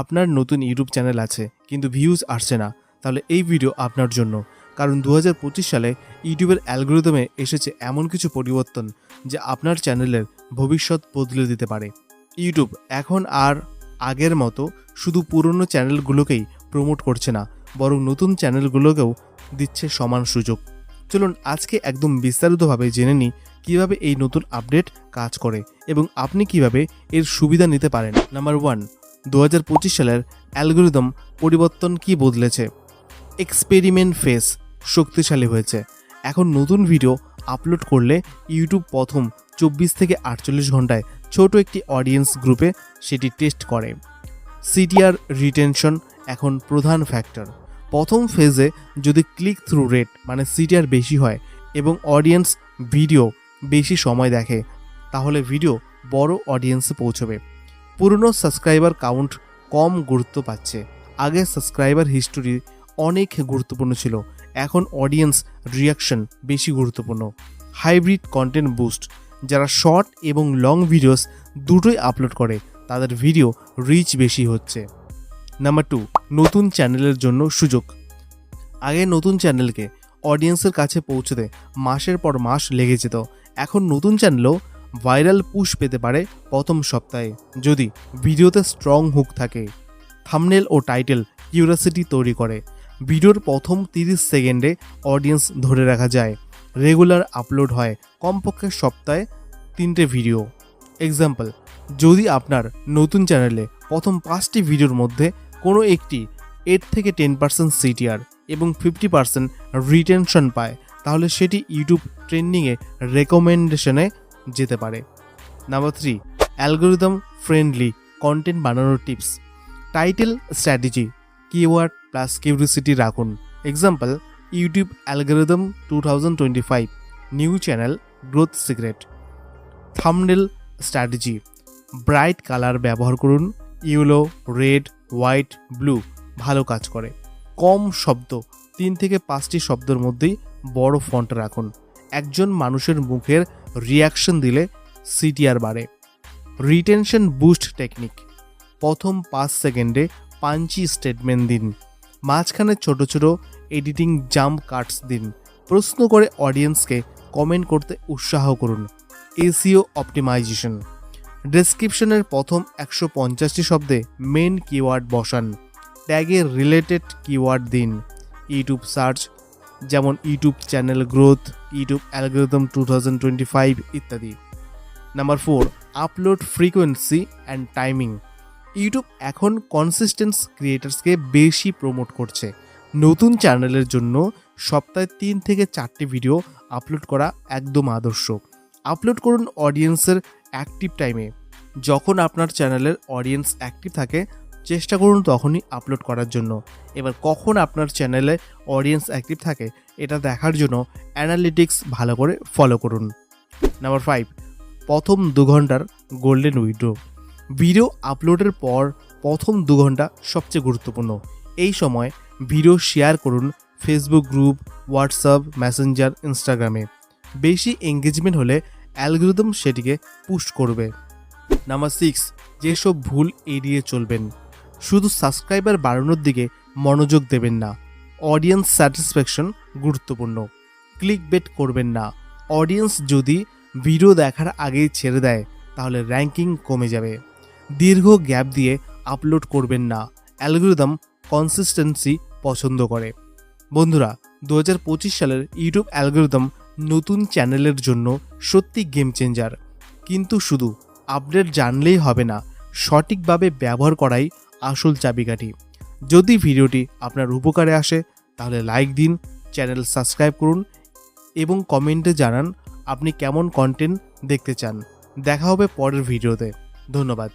আপনার নতুন YouTube channel আছে, কিন্তু ভিউজ আসছে না, তাহলে এই ভিডিও আপনার জন্য। কারণ দু হাজার পঁচিশ সালে ইউটিউবের অ্যালগোরিদমে এসেছে এমন কিছু পরিবর্তন যা আপনার চ্যানেলের ভবিষ্যৎ বদলে দিতে পারে। ইউটিউব এখন আর আগের মতো শুধু পুরনো চ্যানেলগুলোকেই প্রমোট করছে না, বরং নতুন চ্যানেলগুলোকেও দিচ্ছে সমান সুযোগ। চলুন আজকে একদম বিস্তারিতভাবে জেনে নিই কীভাবে এই নতুন আপডেট কাজ করে এবং আপনি কীভাবে এর সুবিধা নিতে পারেন। নাম্বার ওয়ান দু হাজার পঁচিশ সালের অ্যালগোরিদম পরিবর্তন কি বদলেছে? এক্সপেরিমেন্ট ফেস শক্তিশালী হয়েছে। এখন নতুন ভিডিও আপলোড করলে ইউটিউব প্রথম চব্বিশ থেকে আটচল্লিশ ঘন্টায় ছোট একটি অডিয়েন্স গ্রুপে সেটি টেস্ট করে। সিটিআর রিটেনশন এখন প্রধান ফ্যাক্টর। প্রথম ফেজে যদি ক্লিক থ্রু রেট মানে সিটিআর বেশি হয় এবং অডিয়েন্স ভিডিও বেশি সময় দেখে, তাহলে ভিডিও বড় অডিয়েন্সে পৌঁছবে। পুরনো সাবস্ক্রাইবার কাউন্ট কম গুরুত্ব পাচ্ছে। আগে সাবস্ক্রাইবার হিস্টোরি অনেক গুরুত্বপূর্ণ ছিল। এখন অডিয়েন্স রিয়াকশন বেশি গুরুত্বপূর্ণ। হাইব্রিড কন্টেন্ট বুস্ট যারা শর্ট এবং লং ভিডিওস দুটোই আপলোড করে, তাদের ভিডিও রিচ বেশি হচ্ছে। নাম্বার টু নতুন চ্যানেলের জন্য সুযোগ। আগে নতুন চ্যানেলকে অডিয়েন্সের কাছে পৌঁছতে মাসের পর মাস লেগে যেত। এখন নতুন চ্যানেলও ভাইরাল পুশ পেতে পারে প্রথম সপ্তাহে। যদি ভিডিওতে স্ট্রং হুক থাকে থামনেল ও টাইটেল কিউরিয়াসিটি তৈরি করে, ভিডিওর প্রথম তিরিশ সেকেন্ডে অডিয়েন্স ধরে রাখা যায়। রেগুলার আপলোড হয় কমপক্ষে সপ্তাহে তিনটে ভিডিও এক্সাম্পল যদি আপনার নতুন চ্যানেলে প্রথম পাঁচটি ভিডিওর মধ্যে কোনো একটি এইট থেকে টেন পার্সেন্ট সিটিআর এবং ফিফটি পার্সেন্ট রিটেনশন পায়, তাহলে সেটি ইউটিউব ট্রেন্ডিংয়ে রেকমেন্ডেশনে যেতে পারে। Number three algorithm friendly content বানানোর tips title strategy keyword plus curiosity রাখুন। Example YouTube algorithm two thousand twenty five new channel growth secret thumbnail strategy bright colour ব্যবহার করুন ইয়েলো রেড হোয়াইট ব্লু ভালো কাজ করে। কম শব্দ, তিন থেকে পাঁচটি শব্দের মধ্যেই বড় ফন্ট রাখুন। একজন মানুষের মুখের রিয়াকশন দিলে সিটিআর বাড়ে। রিটেনশন বুস্ট টেকনিক প্রথম পাঁচ সেকেন্ডে পাঞ্চি স্টেটমেন্ট দিন। মাঝখানে ছোট ছোট এডিটিং জাম্প কাটস দিন। প্রশ্ন করে অডিয়েন্সকে কমেন্ট করতে উৎসাহ করুন। এসিও অপটিমাইজেশন ডেসক্রিপশনের প্রথম একশো পঞ্চাশটি শব্দে মেন কিওয়ার্ড বসান। ট্যাগের রিলেটেড কিওয়ার্ড দিন। ইউটিউব সার্চ যেমন YouTube channel growth YouTube algorithm two thousand twenty five ইত্যাদি। Number four upload frequency and timing YouTube এখন কনসিস্টেন্স ক্রিয়েটার্সকে বেশি প্রমোট করছে। নতুন চ্যানেলের জন্য সপ্তাহে তিন থেকে চারটি ভিডিও আপলোড করা একদম আদর্শ। আপলোড করুন অডিয়েন্সের অ্যাক্টিভ টাইমে যখন আপনার চ্যানেলের অডিয়েন্স অ্যাক্টিভ থাকে চেষ্টা করুন তখনই আপলোড করার জন্য। এবার কখন আপনার চ্যানেলে অডিয়েন্স অ্যাক্টিভ থাকে, এটা দেখার জন্য অ্যানালিটিক্স ভালো করে ফলো করুন। নাম্বার ফাইভ প্রথম দু ঘণ্টার গোল্ডেন উইডো ভিডিও আপলোডের পর প্রথম দু ঘণ্টা সবচেয়ে গুরুত্বপূর্ণ। এই সময় ভিডিও শেয়ার করুন ফেসবুক গ্রুপ হোয়াটসঅ্যাপ মেসেঞ্জার ইনস্টাগ্রামে বেশি এঙ্গেজমেন্ট হলে অ্যালগোরিদম সেটিকে পুশ করবে। নাম্বার সিক্স যেসব ভুল এড়িয়ে চলবেন শুধু সাবস্ক্রাইবার বাড়ানোর দিকে মনোযোগ দেবেন না। অডিয়েন্স স্যাটিসফ্যাকশন গুরুত্বপূর্ণ। ক্লিক বেট করবেন না। অডিয়েন্স যদি ভিডিও দেখার আগেই ছেড়ে দেয়, তাহলে র্যাঙ্কিং কমে যাবে। দীর্ঘ গ্যাপ দিয়ে আপলোড করবেন না। অ্যালগোরিদম কনসিস্টেন্সি পছন্দ করে। বন্ধুরা দু হাজার পঁচিশ সালের ইউটিউব অ্যালগোরিদম নতুন চ্যানেলের জন্য সত্যি গেম চেঞ্জার কিন্তু শুধু আপডেট জানলেই হবে না, সঠিকভাবে ব্যবহার করাই আসল চাবিকাঠি। যদি ভিডিওটি আপনার উপকারে আসে, তাহলে লাইক দিন, চ্যানেল সাবস্ক্রাইব করুন এবং কমেন্টে জানান আপনি কেমন কন্টেন্ট দেখতে চান। দেখা হবে পরের ভিডিওতে। ধন্যবাদ।